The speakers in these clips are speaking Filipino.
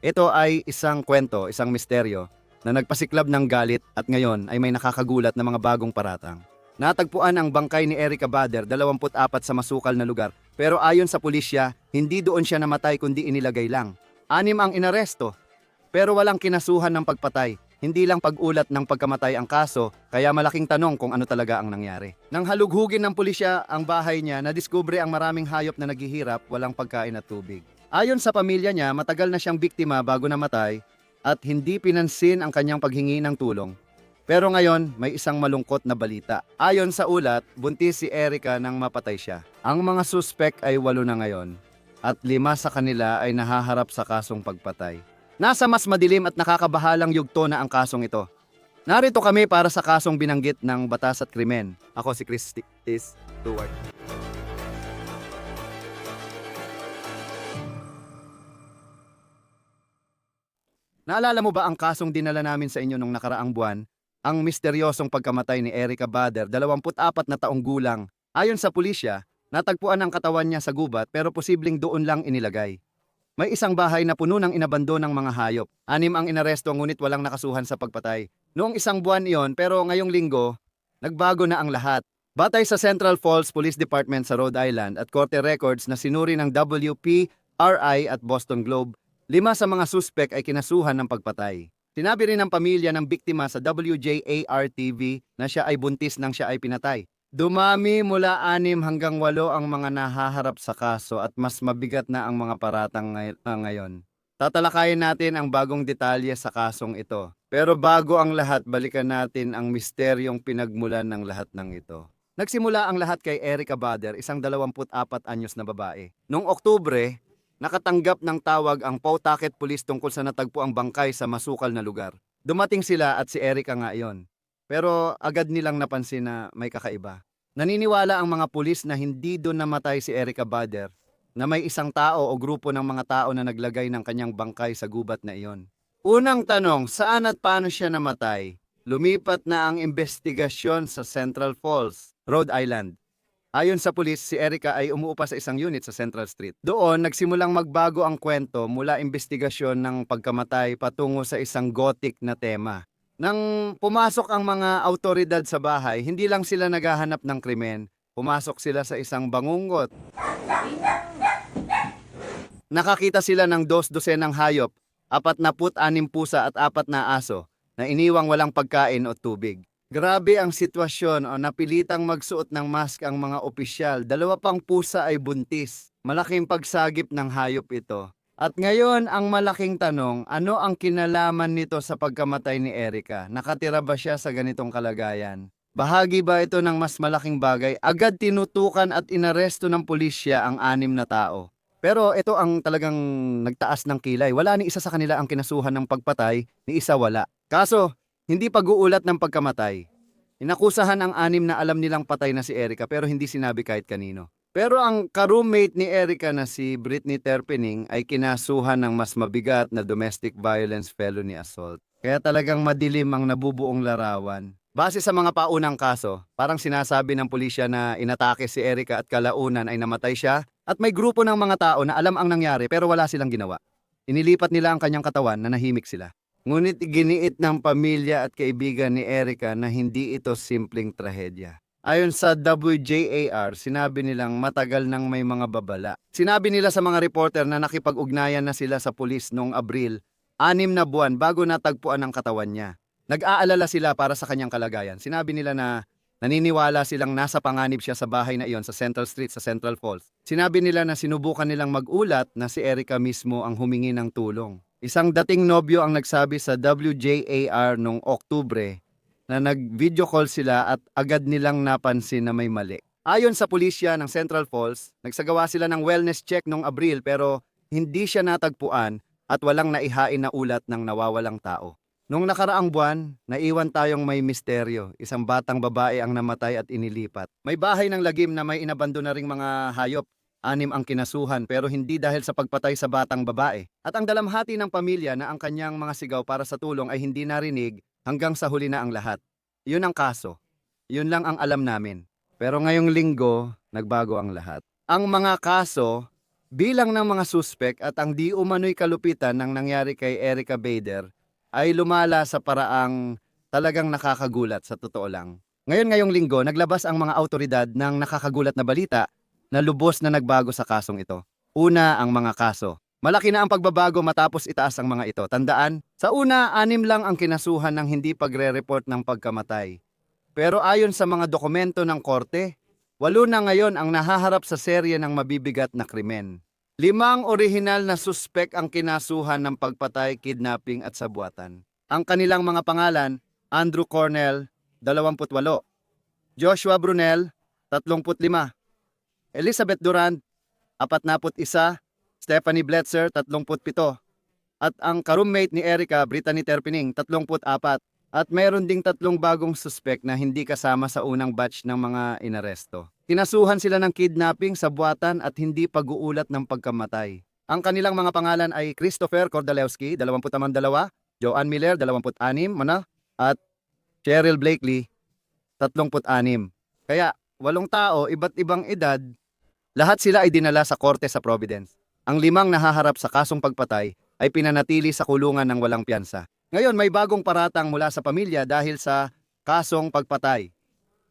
Ito ay isang kwento, isang misteryo na nagpasiklab ng galit at ngayon ay may nakakagulat na mga bagong paratang. Natagpuan ang bangkay ni Erica Bader, 24 sa masukal na lugar. Pero ayon sa pulisya, hindi doon siya namatay kundi inilagay lang. Anim ang inaresto, pero walang kinasuhan ng pagpatay. Hindi lang pag-ulat ng pagkamatay ang kaso, kaya malaking tanong kung ano talaga ang nangyari. Nang halughugin ng pulisya ang bahay niya, nadiskubre ang maraming hayop na naghihirap, walang pagkain at tubig. Ayon sa pamilya niya, matagal na siyang biktima bago namatay at hindi pinansin ang kanyang paghingi ng tulong. Pero ngayon, may isang malungkot na balita. Ayon sa ulat, buntis si Erica nang mapatay siya. Ang mga suspek ay walo na ngayon at lima sa kanila ay nahaharap sa kasong pagpatay. Nasa mas madilim at nakakabahalang yugto na ang kasong ito. Narito kami para sa kasong binanggit ng Batas at Krimen. Ako si Christy Stewart. Naalala mo ba ang kasong dinala namin sa inyo nung nakaraang buwan? Ang misteryosong pagkamatay ni Erica Bader, 24 na taong gulang. Ayon sa pulisya, natagpuan ang katawan niya sa gubat pero posibleng doon lang inilagay. May isang bahay na puno ng inabando ng mga hayop. Anim ang inaresto ngunit walang nakasuhan sa pagpatay. Noong isang buwan iyon pero ngayong linggo, nagbago na ang lahat. Batay sa Central Falls Police Department sa Rhode Island at Korte Records na sinuri ng WPRI at Boston Globe, lima sa mga suspek ay kinasuhan ng pagpatay. Sinabi rin ng pamilya ng biktima sa WJAR-TV na siya ay buntis nang siya ay pinatay. Dumami mula anim hanggang walo ang mga nahaharap sa kaso at mas mabigat na ang mga paratang ah, ngayon. Tatalakayin natin ang bagong detalye sa kasong ito. Pero bago ang lahat, balikan natin ang misteryong pinagmulan ng lahat ng ito. Nagsimula ang lahat kay Erica Bader, isang 24 anyos na babae. Noong Oktubre, nakatanggap ng tawag ang Pawtucket Police tungkol sa natagpo ang bangkay sa masukal na lugar. Dumating sila at si Erica nga iyon. Pero agad nilang napansin na may kakaiba. Naniniwala ang mga pulis na hindi doon namatay si Erica Bader, na may isang tao o grupo ng mga tao na naglagay ng kanyang bangkay sa gubat na iyon. Unang tanong, saan at paano siya namatay? Lumipat na ang investigasyon sa Central Falls, Rhode Island. Ayon sa pulis, si Erica ay umuupa sa isang unit sa Central Street. Doon, nagsimulang magbago ang kwento mula investigasyon ng pagkamatay patungo sa isang gothic na tema. Nang pumasok ang mga autoridad sa bahay, hindi lang sila naghahanap ng krimen, pumasok sila sa isang bangungot. Nakakita sila ng dos dosenang hayop, apat na put anim pusa at apat na aso na iniwang walang pagkain o tubig. Grabe ang sitwasyon o napilitang magsuot ng mask ang mga opisyal. Dalawa pang pusa ay buntis. Malaking pagsagip ng hayop ito. At ngayon, ang malaking tanong, ano ang kinalaman nito sa pagkamatay ni Erica? Nakatira ba siya sa ganitong kalagayan? Bahagi ba ito ng mas malaking bagay? Agad tinutukan at inaresto ng pulisya ang anim na tao. Pero ito ang talagang nagtaas ng kilay. Wala ni isa sa kanila ang kinasuhan ng pagpatay, ni isa wala. Kaso, hindi pag-uulat ng pagkamatay. Inakusahan ang anim na alam nilang patay na si Erica pero hindi sinabi kahit kanino. Pero ang ka-roommate ni Erica na si Britney Terpening ay kinasuhan ng mas mabigat na domestic violence felony assault. Kaya talagang madilim ang nabubuong larawan. Base sa mga paunang kaso, parang sinasabi ng pulisya na inatake si Erica at kalaunan ay namatay siya at may grupo ng mga tao na alam ang nangyari pero wala silang ginawa. Inilipat nila ang kanyang katawan na nahimik sila. Ngunit giniit ng pamilya at kaibigan ni Erica na hindi ito simpleng trahedya. Ayon sa WJAR, sinabi nilang matagal nang may mga babala. Sinabi nila sa mga reporter na nakipag-ugnayan na sila sa pulis noong Abril, anim na buwan bago natagpuan ang katawan niya. Nag-aalala sila para sa kanyang kalagayan. Sinabi nila na naniniwala silang nasa panganib siya sa bahay na iyon sa Central Street sa Central Falls. Sinabi nila na sinubukan nilang mag-ulat na si Erica mismo ang humingi ng tulong. Isang dating nobyo ang nagsabi sa WJAR noong Oktubre na nag-video call sila at agad nilang napansin na may mali. Ayon sa pulisya ng Central Falls, nagsagawa sila ng wellness check noong Abril pero hindi siya natagpuan at walang naihain na ulat ng nawawalang tao. Noong nakaraang buwan, naiwan tayong may misteryo. Isang batang babae ang namatay at inilipat. May bahay ng lagim na may inabando na ring mga hayop. Anim ang kinasuhan pero hindi dahil sa pagpatay sa batang babae. At ang dalamhati ng pamilya na ang kanyang mga sigaw para sa tulong ay hindi narinig hanggang sa huli na ang lahat. Yun ang kaso. Yun lang ang alam namin. Pero ngayong linggo, nagbago ang lahat. Ang mga kaso Bilang ng mga suspek at ang di umano'y kalupitan ng nangyari kay Erica Bader ay lumala sa paraang talagang nakakagulat sa totoo lang. Ngayon ngayong linggo, naglabas ang mga autoridad ng nakakagulat na balita na lubos na nagbago sa kasong ito. Una, ang mga kaso. Malaki na ang pagbabago matapos itaas ang mga ito. Tandaan, sa una, anim lang ang kinasuhan ng hindi pagre-report ng pagkamatay. Pero ayon sa mga dokumento ng korte, walo na ngayon ang nahaharap sa serye ng mabibigat na krimen. Limang orihinal na suspek ang kinasuhan ng pagpatay, kidnapping at sabuatan. Ang kanilang mga pangalan, Andrew Cornell, 28, Joshua Brunel, 35, Elizabeth Durant, 41, Stephanie Bletzer, 37, at ang ka-roommate ni Erica, Brittany Terpining, 34, at mayroon ding tatlong bagong suspek na hindi kasama sa unang batch ng mga inaresto. Kinasuhan sila ng kidnapping, sabuatan at hindi pag-uulat ng pagkamatay. Ang kanilang mga pangalan ay Christopher Kordalewski, 22, Joanne Miller, 26, mana, at Cheryl Blakely, 36. Kaya, walong tao, iba't ibang edad, lahat sila ay dinala sa korte sa Providence. Ang limang nahaharap sa kasong pagpatay ay pinanatili sa kulungan ng walang piyansa. Ngayon, may bagong paratang mula sa pamilya dahil sa kasong pagpatay.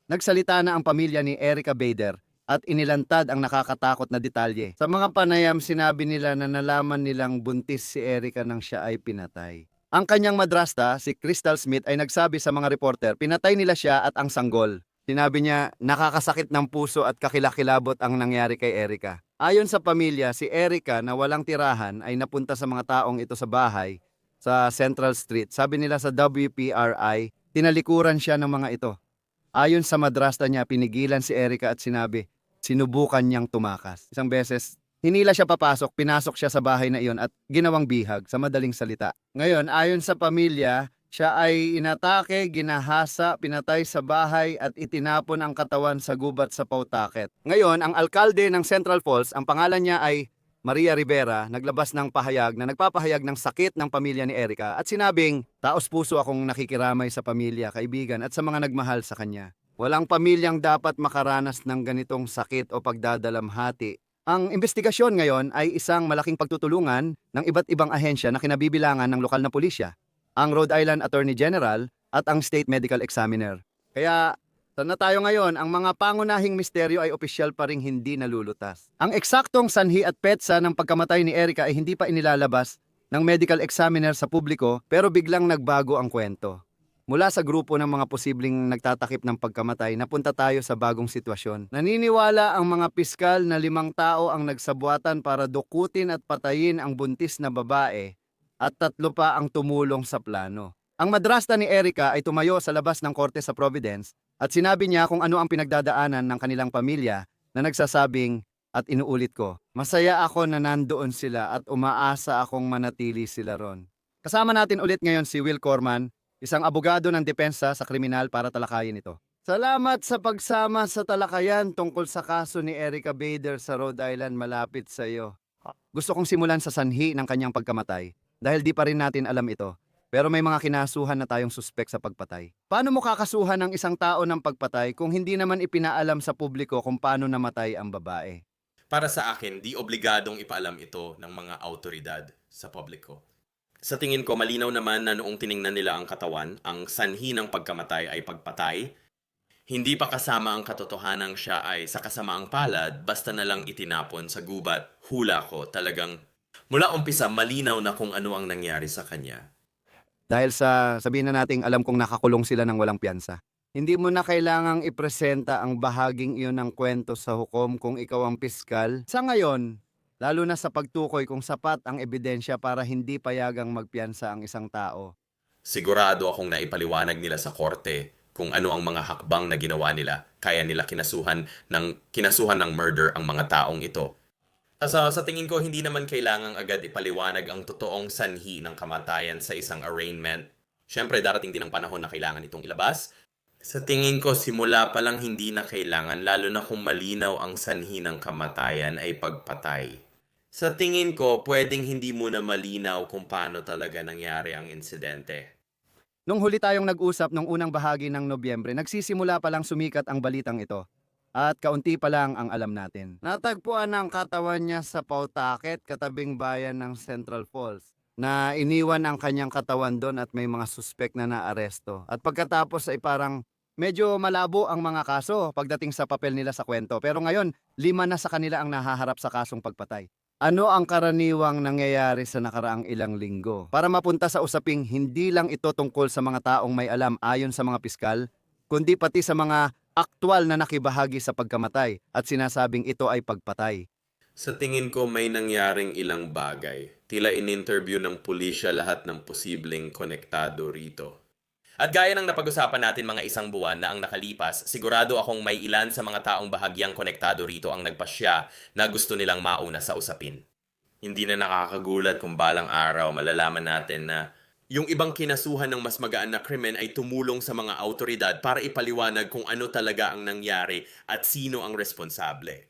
Nagsalita na ang pamilya ni Erica Bader at inilantad ang nakakatakot na detalye. Sa mga panayam, sinabi nila na nalaman nilang buntis si Erica nang siya ay pinatay. Ang kanyang madrasta, si Crystal Smith, ay nagsabi sa mga reporter, pinatay nila siya at ang sanggol. Sinabi niya, nakakasakit ng puso at kakilakilabot ang nangyari kay Erica. Ayon sa pamilya, si Erica na walang tirahan ay napunta sa mga taong ito sa bahay sa Central Street. Sabi nila sa WPRI, tinalikuran siya ng mga ito. Ayon sa madrasta niya, pinigilan si Erica at sinabi, sinubukan niyang tumakas. Isang beses, hinila siya papasok, pinasok siya sa bahay na iyon at ginawang bihag sa madaling salita. Ngayon, ayon sa pamilya, siya ay inatake, ginahasa, pinatay sa bahay at itinapon ang katawan sa gubat sa Pawtucket. Ngayon, ang alkalde ng Central Falls, ang pangalan niya ay Maria Rivera, naglabas ng pahayag na nagpapahayag ng sakit ng pamilya ni Erica at sinabing, taos puso akong nakikiramay sa pamilya, kaibigan at sa mga nagmahal sa kanya. Walang pamilyang dapat makaranas ng ganitong sakit o pagdadalamhati. Ang investigasyon ngayon ay isang malaking pagtutulungan ng iba't ibang ahensya na kinabibilangan ng lokal na pulisya ang Rhode Island Attorney General at ang State Medical Examiner. Kaya, saan na tayo ngayon, ang mga pangunahing misteryo ay opisyal pa ring hindi nalulutas. Ang eksaktong sanhi at petsa ng pagkamatay ni Erica ay hindi pa inilalabas ng medical examiner sa publiko pero biglang nagbago ang kwento. Mula sa grupo ng mga posibleng nagtatakip ng pagkamatay, napunta tayo sa bagong sitwasyon. Naniniwala ang mga piskal na limang tao ang nagsabuatan para dukutin at patayin ang buntis na babae at tatlo pa ang tumulong sa plano. Ang madrasta ni Erica ay tumayo sa labas ng korte sa Providence at sinabi niya kung ano ang pinagdadaanan ng kanilang pamilya na nagsasabing at inuulit ko, masaya ako na nandoon sila at umaasa akong manatili sila ron. Kasama natin ulit ngayon si Will Corman, isang abogado ng depensa sa kriminal para talakayin ito. Salamat sa pagsama sa talakayan tungkol sa kaso ni Erica Bader sa Rhode Island malapit sa iyo. Gusto kong simulan sa sanhi ng kanyang pagkamatay dahil di pa rin natin alam ito. Pero may mga kinasuhan na tayong suspek sa pagpatay. Paano mo kakasuhan ng isang tao ng pagpatay kung hindi naman ipinaalam sa publiko kung paano namatay ang babae? Para sa akin, di obligadong ipaalam ito ng mga autoridad sa publiko. Sa tingin ko, malinaw naman na noong tiningnan nila ang katawan, ang sanhi ng pagkamatay ay pagpatay. Hindi pa kasama ang katotohanang siya ay sa kasamaang palad, basta na lang itinapon sa gubat. Hula ko, talagang mula umpisa malinaw na kung ano ang nangyari sa kanya. Dahil sa sabihin na nating alam kong nakakulong sila ng walang piyansa. Hindi mo na kailangang ipresenta ang bahaging iyon ng kwento sa hukom kung ikaw ang piskal. Sa ngayon, lalo na sa pagtukoy kung sapat ang ebidensya para hindi payagang magpiyansa ang isang tao. Sigurado akong naipaliwanag nila sa korte kung ano ang mga hakbang na ginawa nila. Kaya nila kinasuhan ng, kinasuhan ng murder ang mga taong ito. Sa, sa tingin ko, hindi naman kailangang agad ipaliwanag ang totoong sanhi ng kamatayan sa isang arraignment. Siyempre, darating din ang panahon na kailangan itong ilabas. Sa tingin ko, simula pa lang hindi na kailangan, lalo na kung malinaw ang sanhi ng kamatayan ay pagpatay. Sa tingin ko, pwedeng hindi mo na malinaw kung paano talaga nangyari ang insidente. Nung huli tayong nag-usap nung unang bahagi ng Nobyembre, nagsisimula pa lang sumikat ang balitang ito. At kaunti pa lang ang alam natin. Natagpuan ang katawan niya sa Pawtucket, katabing bayan ng Central Falls na iniwan ang kanyang katawan doon at may mga suspek na naaresto. At pagkatapos ay parang medyo malabo ang mga kaso pagdating sa papel nila sa kwento. Pero ngayon, lima na sa kanila ang nahaharap sa kasong pagpatay. Ano ang karaniwang nangyayari sa nakaraang ilang linggo? Para mapunta sa usaping hindi lang ito tungkol sa mga taong may alam ayon sa mga piskal, kundi pati sa mga aktwal na nakibahagi sa pagkamatay at sinasabing ito ay pagpatay. Sa tingin ko may nangyaring ilang bagay. Tila in-interview ng pulisya lahat ng posibleng konektado rito. At gaya ng napag-usapan natin mga isang buwan na ang nakalipas, sigurado akong may ilan sa mga taong bahagyang konektado rito ang nagpasya na gusto nilang mauna sa usapin. Hindi na nakakagulat kung balang araw malalaman natin na yung ibang kinasuhan ng mas magaan na krimen ay tumulong sa mga autoridad para ipaliwanag kung ano talaga ang nangyari at sino ang responsable.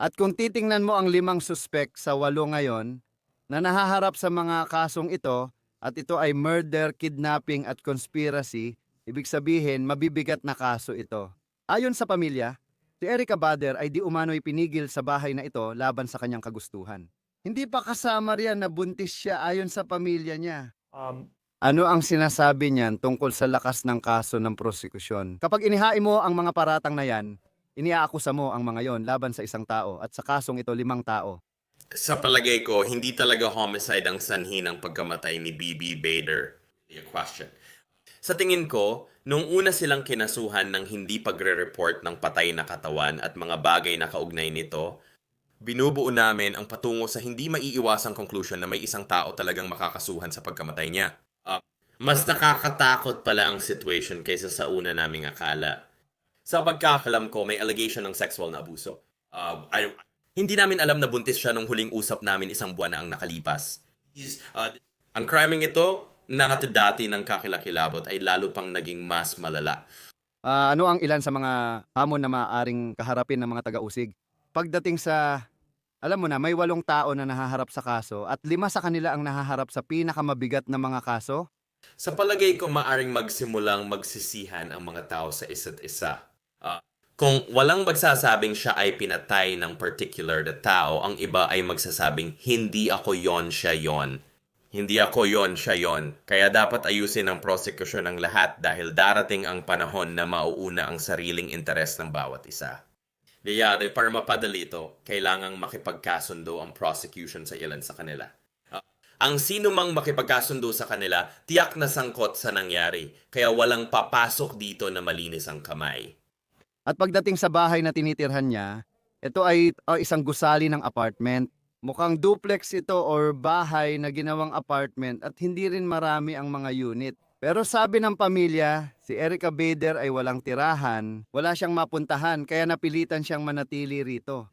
At kung titingnan mo ang limang suspek sa walo ngayon na nahaharap sa mga kasong ito at ito ay murder, kidnapping at conspiracy, ibig sabihin mabibigat na kaso ito. Ayon sa pamilya, si Erica Bader ay di umano'y pinigil sa bahay na ito laban sa kanyang kagustuhan. Hindi pa kasama riyan na buntis siya ayon sa pamilya niya. Um, Ano ang sinasabi niyan tungkol sa lakas ng kaso ng prosekusyon? Kapag inihain mo ang mga paratang na yan, iniaakusa mo ang mga yon laban sa isang tao at sa kasong ito limang tao. Sa palagay ko, hindi talaga homicide ang sanhi ng pagkamatay ni BB Bader. A question. Sa tingin ko, nung una silang kinasuhan ng hindi pagre-report ng patay na katawan at mga bagay na kaugnay nito, binubuo namin ang patungo sa hindi maiiwasang conclusion na may isang tao talagang makakasuhan sa pagkamatay niya. Ah, mas nakakatakot pala ang situation kaysa sa una naming akala. Sa pagkakalam ko, may allegation ng sexual na abuso. Uh, I, hindi namin alam na buntis siya nung huling usap namin isang buwan na ang nakalipas. Is, uh, ang criming ito, na dati ng kakilakilabot ay lalo pang naging mas malala. Ah, ano ang ilan sa mga hamon na maaaring kaharapin ng mga taga-usig? Pagdating sa, alam mo na, may walong tao na nahaharap sa kaso at lima sa kanila ang nahaharap sa pinakamabigat na mga kaso. Sa palagay ko, maaring magsimulang magsisihan ang mga tao sa isa't isa. Ah, kung walang magsasabing siya ay pinatay ng particular na tao, ang iba ay magsasabing, hindi ako yon siya yon. Hindi ako yon siya yon. Kaya dapat ayusin ang prosecution ng lahat dahil darating ang panahon na mauuna ang sariling interes ng bawat isa. Liyari, para mapadali ito, kailangang makipagkasundo ang prosecution sa ilan sa kanila. Ah, ang sino mang makipagkasundo sa kanila, tiyak na sangkot sa nangyari, kaya walang papasok dito na malinis ang kamay. At pagdating sa bahay na tinitirhan niya, ito ay ah, isang gusali ng apartment. Mukhang duplex ito or bahay na ginawang apartment at hindi rin marami ang mga unit. Pero sabi ng pamilya, si Erica Bader ay walang tirahan, wala siyang mapuntahan kaya napilitan siyang manatili rito.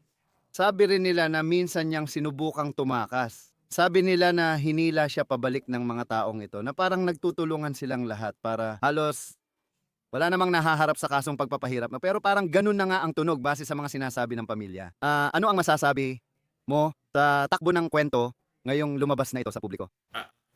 Sabi rin nila na minsan niyang sinubukang tumakas. Sabi nila na hinila siya pabalik ng mga taong ito na parang nagtutulungan silang lahat para halos wala namang nahaharap sa kasong pagpapahirap. no? Pero parang ganun na nga ang tunog base sa mga sinasabi ng pamilya. Ah, ano ang masasabi mo sa takbo ng kwento ngayong lumabas na ito sa publiko?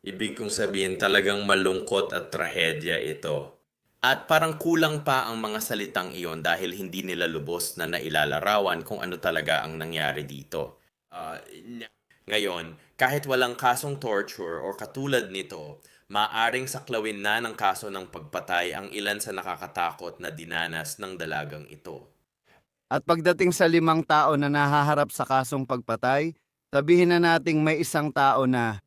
Ibig kong sabihin talagang malungkot at trahedya ito. At parang kulang pa ang mga salitang iyon dahil hindi nila lubos na nailalarawan kung ano talaga ang nangyari dito. N- ngayon, kahit walang kasong torture o katulad nito, maaring saklawin na ng kaso ng pagpatay ang ilan sa nakakatakot na dinanas ng dalagang ito. At pagdating sa limang tao na nahaharap sa kasong pagpatay, sabihin na nating may isang tao na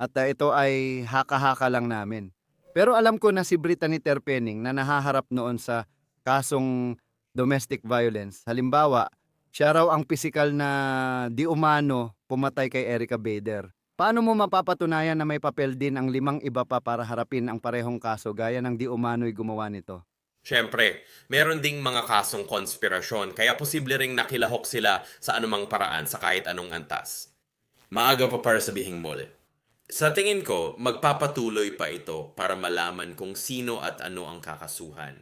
at ah, ito ay haka-haka lang namin. Pero alam ko na si Brittany Terpening na nahaharap noon sa kasong domestic violence. Halimbawa, siya raw ang pisikal na di umano pumatay kay Erica Bader. Paano mo mapapatunayan na may papel din ang limang iba pa para harapin ang parehong kaso gaya ng di umano'y gumawa nito? Siyempre, meron ding mga kasong konspirasyon kaya posible ring nakilahok sila sa anumang paraan sa kahit anong antas. Maaga pa para sabihing mole. Sa tingin ko, magpapatuloy pa ito para malaman kung sino at ano ang kakasuhan.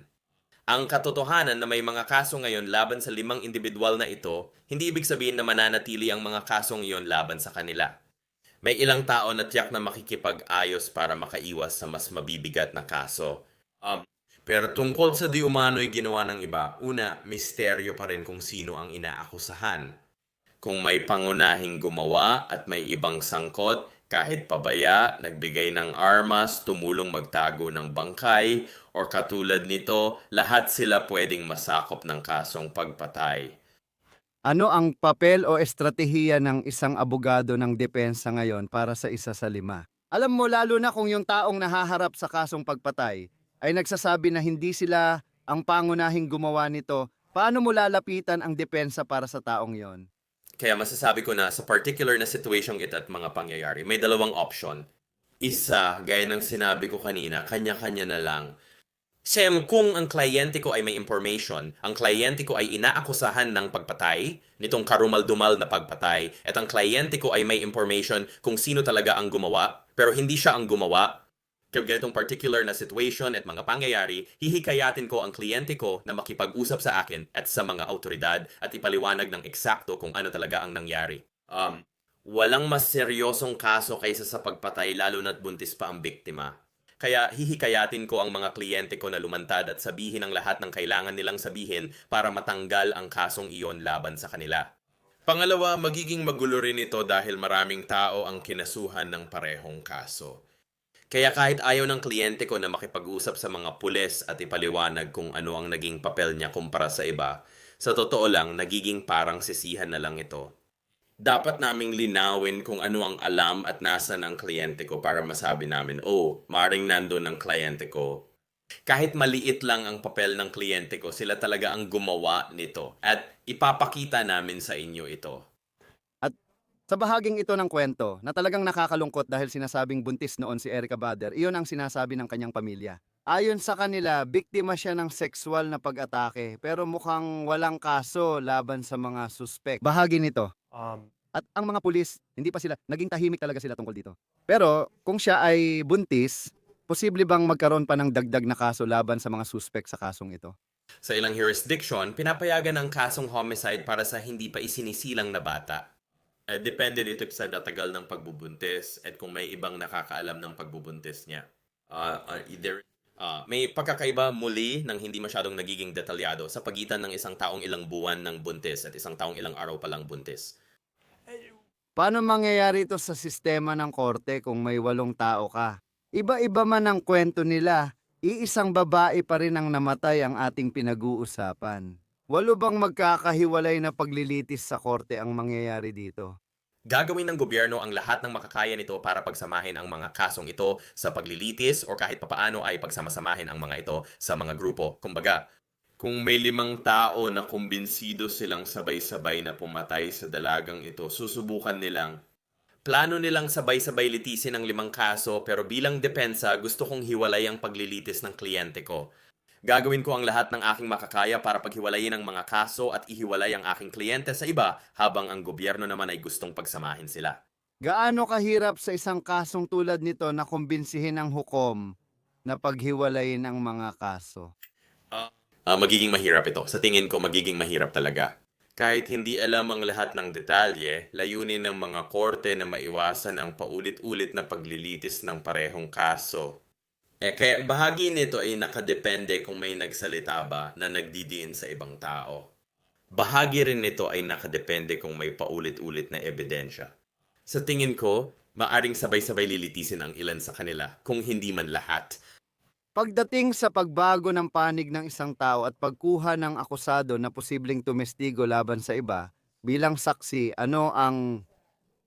Ang katotohanan na may mga kaso ngayon laban sa limang individual na ito, hindi ibig sabihin na mananatili ang mga kasong iyon laban sa kanila. May ilang tao na tiyak na makikipag-ayos para makaiwas sa mas mabibigat na kaso. Um, Pero tungkol sa di umano'y ginawa ng iba, una, misteryo pa rin kung sino ang inaakusahan. Kung may pangunahing gumawa at may ibang sangkot, kahit pabaya, nagbigay ng armas, tumulong magtago ng bangkay, or katulad nito, lahat sila pwedeng masakop ng kasong pagpatay. Ano ang papel o estratehiya ng isang abogado ng depensa ngayon para sa isa sa lima? Alam mo lalo na kung yung taong nahaharap sa kasong pagpatay ay nagsasabi na hindi sila ang pangunahing gumawa nito, paano mo lalapitan ang depensa para sa taong yon? Kaya masasabi ko na sa particular na situation ito at mga pangyayari, may dalawang option. Isa, gaya ng sinabi ko kanina, kanya-kanya na lang. Sem, kung ang kliyente ko ay may information, ang kliyente ko ay inaakusahan ng pagpatay, nitong karumal-dumal na pagpatay, at ang kliyente ko ay may information kung sino talaga ang gumawa, pero hindi siya ang gumawa, kaya ganitong particular na situation at mga pangyayari, hihikayatin ko ang kliyente ko na makipag-usap sa akin at sa mga autoridad at ipaliwanag ng eksakto kung ano talaga ang nangyari. Um, walang mas seryosong kaso kaysa sa pagpatay lalo na't buntis pa ang biktima. Kaya hihikayatin ko ang mga kliyente ko na lumantad at sabihin ang lahat ng kailangan nilang sabihin para matanggal ang kasong iyon laban sa kanila. Pangalawa, magiging magulo rin ito dahil maraming tao ang kinasuhan ng parehong kaso. Kaya kahit ayaw ng kliyente ko na makipag-usap sa mga pulis at ipaliwanag kung ano ang naging papel niya kumpara sa iba, sa totoo lang, nagiging parang sisihan na lang ito. Dapat naming linawin kung ano ang alam at nasan ang kliyente ko para masabi namin, oh, maring nandun ang kliyente ko. Kahit maliit lang ang papel ng kliyente ko, sila talaga ang gumawa nito. At ipapakita namin sa inyo ito. Sa bahaging ito ng kwento, na talagang nakakalungkot dahil sinasabing buntis noon si Erica Bader, iyon ang sinasabi ng kanyang pamilya. Ayon sa kanila, biktima siya ng sexual na pag-atake pero mukhang walang kaso laban sa mga suspek. Bahagi nito. Um, At ang mga pulis, hindi pa sila, naging tahimik talaga sila tungkol dito. Pero kung siya ay buntis, posible bang magkaroon pa ng dagdag na kaso laban sa mga suspek sa kasong ito? Sa ilang jurisdiction, pinapayagan ang kasong homicide para sa hindi pa isinisilang na bata. Eh, depende dito sa datagal ng pagbubuntis at kung may ibang nakakaalam ng pagbubuntis niya. Ah, ah, either ah, may pagkakaiba muli ng hindi masyadong nagiging detalyado sa pagitan ng isang taong ilang buwan ng buntis at isang taong ilang araw pa lang buntis. Paano mangyayari ito sa sistema ng korte kung may walong tao ka? Iba-iba man ang kwento nila, iisang babae pa rin ang namatay ang ating pinag-uusapan. Walo bang magkakahiwalay na paglilitis sa korte ang mangyayari dito? Gagawin ng gobyerno ang lahat ng makakaya nito para pagsamahin ang mga kasong ito sa paglilitis o kahit papaano ay pagsamasamahin ang mga ito sa mga grupo. Kumbaga, kung may limang tao na kumbinsido silang sabay-sabay na pumatay sa dalagang ito, susubukan nilang Plano nilang sabay-sabay litisin ang limang kaso pero bilang depensa gusto kong hiwalay ang paglilitis ng kliyente ko. Gagawin ko ang lahat ng aking makakaya para paghiwalayin ang mga kaso at ihiwalay ang aking kliyente sa iba habang ang gobyerno naman ay gustong pagsamahin sila. Gaano kahirap sa isang kasong tulad nito na kumbinsihin ng hukom na paghiwalayin ang mga kaso? Ah, magiging mahirap ito. Sa tingin ko, magiging mahirap talaga. Kahit hindi alam ang lahat ng detalye, layunin ng mga korte na maiwasan ang paulit-ulit na paglilitis ng parehong kaso. Eh, kaya bahagi nito ay nakadepende kung may nagsalita ba na nagdidiin sa ibang tao. Bahagi rin nito ay nakadepende kung may paulit-ulit na ebidensya. Sa tingin ko, maaring sabay-sabay lilitisin ang ilan sa kanila, kung hindi man lahat. Pagdating sa pagbago ng panig ng isang tao at pagkuha ng akusado na posibleng tumestigo laban sa iba, bilang saksi, ano ang...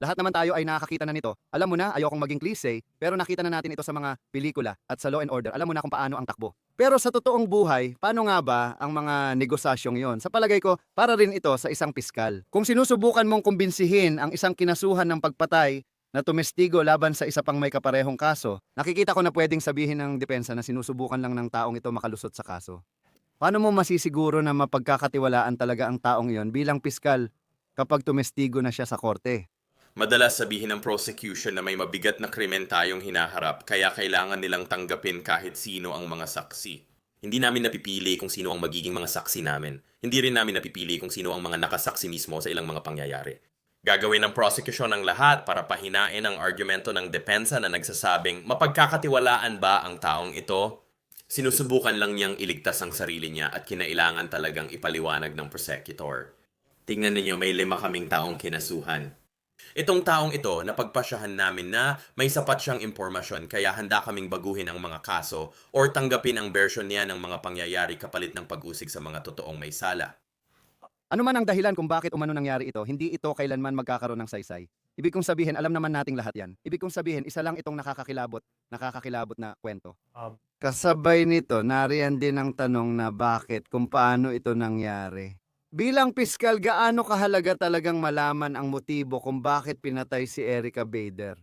Lahat naman tayo ay nakakita na nito. Alam mo na, ayokong maging klise, pero nakita na natin ito sa mga pelikula at sa Law and Order. Alam mo na kung paano ang takbo. Pero sa totoong buhay, paano nga ba ang mga negosasyong yon? Sa palagay ko, para rin ito sa isang piskal. Kung sinusubukan mong kumbinsihin ang isang kinasuhan ng pagpatay na tumestigo laban sa isa pang may kaparehong kaso, nakikita ko na pwedeng sabihin ng depensa na sinusubukan lang ng taong ito makalusot sa kaso. Paano mo masisiguro na mapagkakatiwalaan talaga ang taong yon bilang piskal kapag tumestigo na siya sa korte? Madalas sabihin ng prosecution na may mabigat na krimen tayong hinaharap kaya kailangan nilang tanggapin kahit sino ang mga saksi. Hindi namin napipili kung sino ang magiging mga saksi namin. Hindi rin namin napipili kung sino ang mga nakasaksi mismo sa ilang mga pangyayari. Gagawin ng prosecution ang lahat para pahinain ang argumento ng depensa na nagsasabing mapagkakatiwalaan ba ang taong ito? Sinusubukan lang niyang iligtas ang sarili niya at kinailangan talagang ipaliwanag ng prosecutor. Tingnan ninyo, may lima kaming taong kinasuhan. Itong taong ito, napagpasyahan namin na may sapat siyang impormasyon kaya handa kaming baguhin ang mga kaso or tanggapin ang version niya ng mga pangyayari kapalit ng pag-usig sa mga totoong may sala. Ano man ang dahilan kung bakit umano nangyari ito, hindi ito kailanman magkakaroon ng saysay. Ibig kong sabihin, alam naman nating lahat yan. Ibig kong sabihin, isa lang itong nakakakilabot, nakakakilabot na kwento. Um, Kasabay nito, nariyan din ang tanong na bakit, kung paano ito nangyari. Bilang piskal, gaano kahalaga talagang malaman ang motibo kung bakit pinatay si Erica Bader?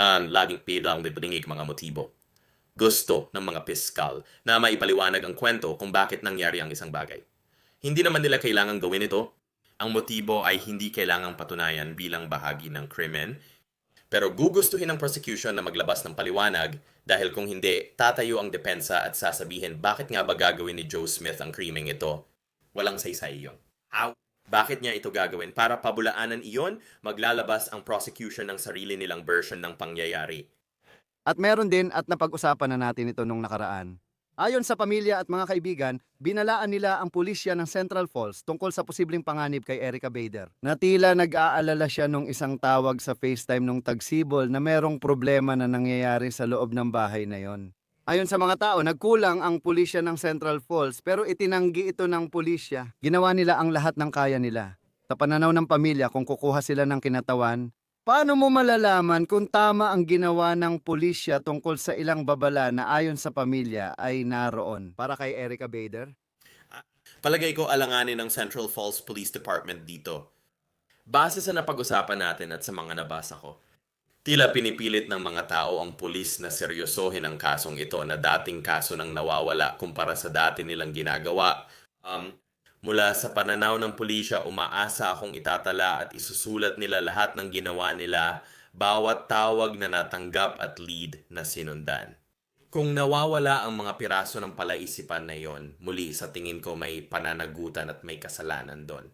Ang laging pilang bibringig mga motibo. Gusto ng mga piskal na maipaliwanag ang kwento kung bakit nangyari ang isang bagay. Hindi naman nila kailangang gawin ito. Ang motibo ay hindi kailangang patunayan bilang bahagi ng krimen. Pero gugustuhin ng prosecution na maglabas ng paliwanag dahil kung hindi, tatayo ang depensa at sasabihin bakit nga ba gagawin ni Joe Smith ang krimeng ito. Walang saysay iyon. How? Bakit niya ito gagawin? Para pabulaanan iyon, maglalabas ang prosecution ng sarili nilang version ng pangyayari. At meron din at napag-usapan na natin ito nung nakaraan. Ayon sa pamilya at mga kaibigan, binalaan nila ang pulisya ng Central Falls tungkol sa posibleng panganib kay Erica Bader. Na tila nag-aalala siya nung isang tawag sa FaceTime nung tagsibol na merong problema na nangyayari sa loob ng bahay na yon. Ayon sa mga tao, nagkulang ang pulisya ng Central Falls pero itinanggi ito ng pulisya. Ginawa nila ang lahat ng kaya nila. Sa pananaw ng pamilya, kung kukuha sila ng kinatawan, Paano mo malalaman kung tama ang ginawa ng pulisya tungkol sa ilang babala na ayon sa pamilya ay naroon? Para kay Erica Bader? Palagay ko alanganin ng Central Falls Police Department dito. Base sa napag-usapan natin at sa mga nabasa ko, tila pinipilit ng mga tao ang pulis na seryosohin ang kasong ito na dating kaso ng nawawala kumpara sa dati nilang ginagawa. Um, mula sa pananaw ng pulisya, umaasa akong itatala at isusulat nila lahat ng ginawa nila, bawat tawag na natanggap at lead na sinundan. Kung nawawala ang mga piraso ng palaisipan na yon, muli sa tingin ko may pananagutan at may kasalanan doon.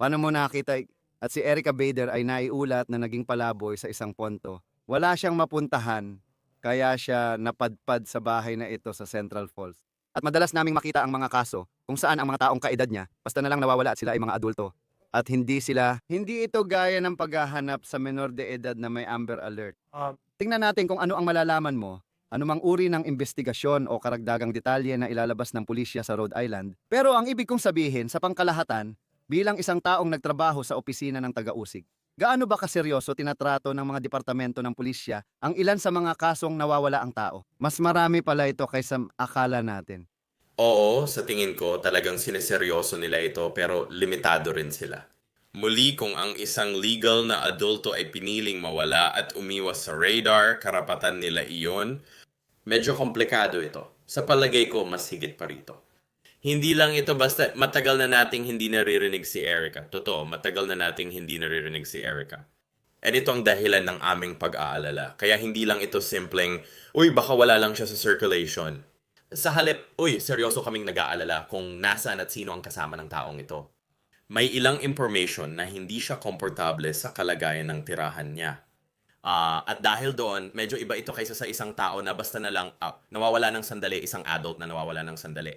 Paano mo nakita at si Erica Bader ay naiulat na naging palaboy sa isang ponto? Wala siyang mapuntahan, kaya siya napadpad sa bahay na ito sa Central Falls. At madalas naming makita ang mga kaso kung saan ang mga taong kaedad niya basta na lang nawawala at sila ay mga adulto. At hindi sila, hindi ito gaya ng paghahanap sa menor de edad na may Amber Alert. um, Tingnan natin kung ano ang malalaman mo, anumang uri ng investigasyon o karagdagang detalye na ilalabas ng pulisya sa Rhode Island. Pero ang ibig kong sabihin sa pangkalahatan, bilang isang taong nagtrabaho sa opisina ng taga-usig, gaano ba kaseryoso tinatrato ng mga departamento ng pulisya ang ilan sa mga kasong nawawala ang tao? Mas marami pala ito kaysa akala natin. Oo, sa tingin ko talagang sineseryoso nila ito pero limitado rin sila. Muli kung ang isang legal na adulto ay piniling mawala at umiwas sa radar, karapatan nila iyon, medyo komplikado ito. Sa palagay ko, mas higit pa rito. Hindi lang ito basta matagal na nating hindi naririnig si Erica. Totoo, matagal na nating hindi naririnig si Erica. At ito ang dahilan ng aming pag-aalala. Kaya hindi lang ito simpleng, uy, baka wala lang siya sa circulation. Sa halip, uy, seryoso kaming nag-aalala kung nasaan at sino ang kasama ng taong ito. May ilang information na hindi siya komportable sa kalagayan ng tirahan niya. Ah, at dahil doon, medyo iba ito kaysa sa isang tao na basta na lang ah, nawawala ng sandali, isang adult na nawawala ng sandali.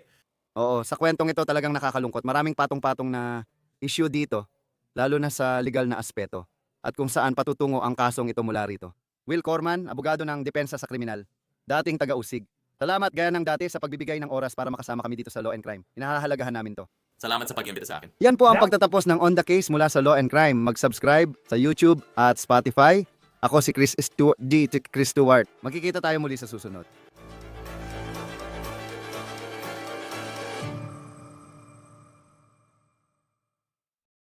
Oo, sa kwentong ito talagang nakakalungkot. Maraming patong-patong na issue dito, lalo na sa legal na aspeto at kung saan patutungo ang kasong ito mula rito. Will Corman, abogado ng Depensa sa Kriminal, dating taga-usig. Salamat gaya ng dati sa pagbibigay ng oras para makasama kami dito sa Law and Crime. Inahahalagahan namin to. Salamat sa pag-imbita sa akin. Yan po ang pagtatapos ng On The Case mula sa Law and Crime. Mag-subscribe sa YouTube at Spotify. Ako si Chris Stewart, D. Chris Stewart. Magkikita tayo muli sa susunod.